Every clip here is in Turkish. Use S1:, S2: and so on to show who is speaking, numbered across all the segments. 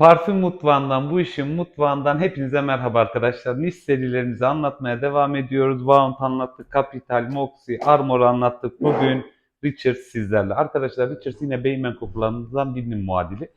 S1: Parfüm mutfağından, bu işin mutfağından hepinize merhaba arkadaşlar. Nis serilerimizi anlatmaya devam ediyoruz. Vaunt anlattık, Capital, Moxie, Armor anlattık. Bugün Richards sizlerle. Arkadaşlar Richards yine Beymen kokularımızdan birinin muadili.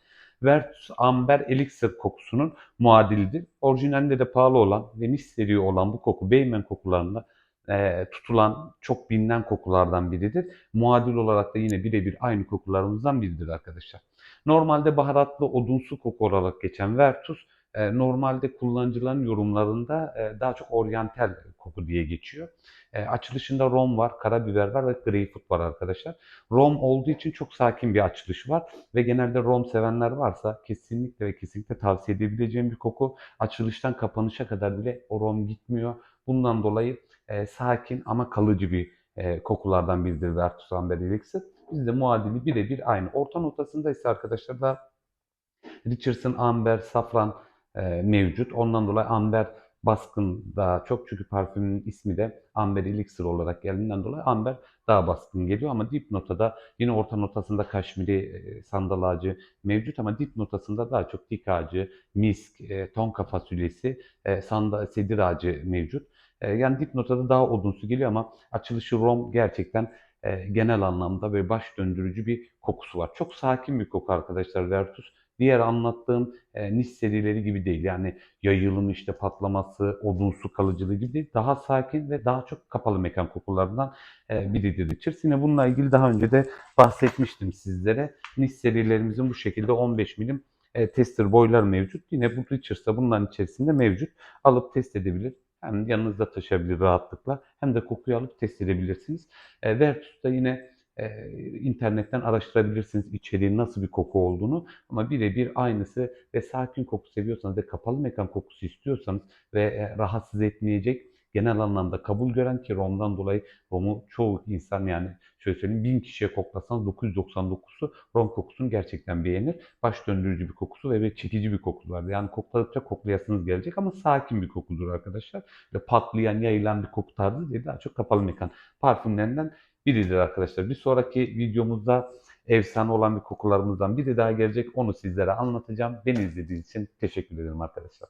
S1: Vertus Amber Elixir kokusunun muadilidir. Orijinalinde de pahalı olan ve Nis seri olan bu koku Beymen kokularında e, tutulan çok bilinen kokulardan biridir. Muadil olarak da yine birebir aynı kokularımızdan biridir arkadaşlar. Normalde baharatlı odunsu koku olarak geçen Vertus e, normalde kullanıcıların yorumlarında e, daha çok oryantal koku diye geçiyor. E, açılışında rom var, karabiber var ve greyfurt var arkadaşlar. Rom olduğu için çok sakin bir açılışı var ve genelde rom sevenler varsa kesinlikle ve kesinlikle tavsiye edebileceğim bir koku. Açılıştan kapanışa kadar bile o rom gitmiyor. Bundan dolayı e, sakin ama kalıcı bir e, kokulardan biridir Vertus Amber Elixir. Bizde muadili birebir aynı. Orta notasında ise arkadaşlar da Richardson Amber Safran e, mevcut. Ondan dolayı Amber baskın daha çok çünkü parfümün ismi de Amber Elixir olarak geldiğinden dolayı Amber daha baskın geliyor ama dip notada yine orta notasında kaşmiri e, sandal ağacı mevcut ama dip notasında daha çok dik ağacı, misk, e, tonka fasulyesi, e, sandal, sedir ağacı mevcut. Yani dip notada daha odunsu geliyor ama açılışı rom gerçekten genel anlamda ve baş döndürücü bir kokusu var. Çok sakin bir koku arkadaşlar Vertus. Diğer anlattığım e, nis serileri gibi değil. Yani yayılım işte patlaması, odunsu kalıcılığı gibi değil. Daha sakin ve daha çok kapalı mekan kokularından e, biridir Richards. Yine bununla ilgili daha önce de bahsetmiştim sizlere. Nis serilerimizin bu şekilde 15 milim e, tester boylar mevcut. Yine bu Richards'ta bunların içerisinde mevcut. Alıp test edebilir. Hem yanınızda taşıyabilir rahatlıkla hem de kokuyu alıp test edebilirsiniz. E, Vertus'ta yine e, internetten araştırabilirsiniz içeriğin nasıl bir koku olduğunu ama birebir aynısı ve sakin koku seviyorsanız ve kapalı mekan kokusu istiyorsanız ve e, rahatsız etmeyecek genel anlamda kabul gören ki romdan dolayı romu çoğu insan yani şöyle söyleyeyim 1000 kişiye koklasanız 999'u rom kokusunu gerçekten beğenir. Baş döndürücü bir kokusu ve, ve çekici bir kokusu var. Yani kokladıkça koklayasınız gelecek ama sakin bir kokudur arkadaşlar. Ve patlayan, yayılan bir koku tarzı değil daha çok kapalı mekan parfümlerinden biridir arkadaşlar. Bir sonraki videomuzda efsane olan bir kokularımızdan biri daha gelecek. Onu sizlere anlatacağım. Beni izlediğiniz için teşekkür ederim arkadaşlar.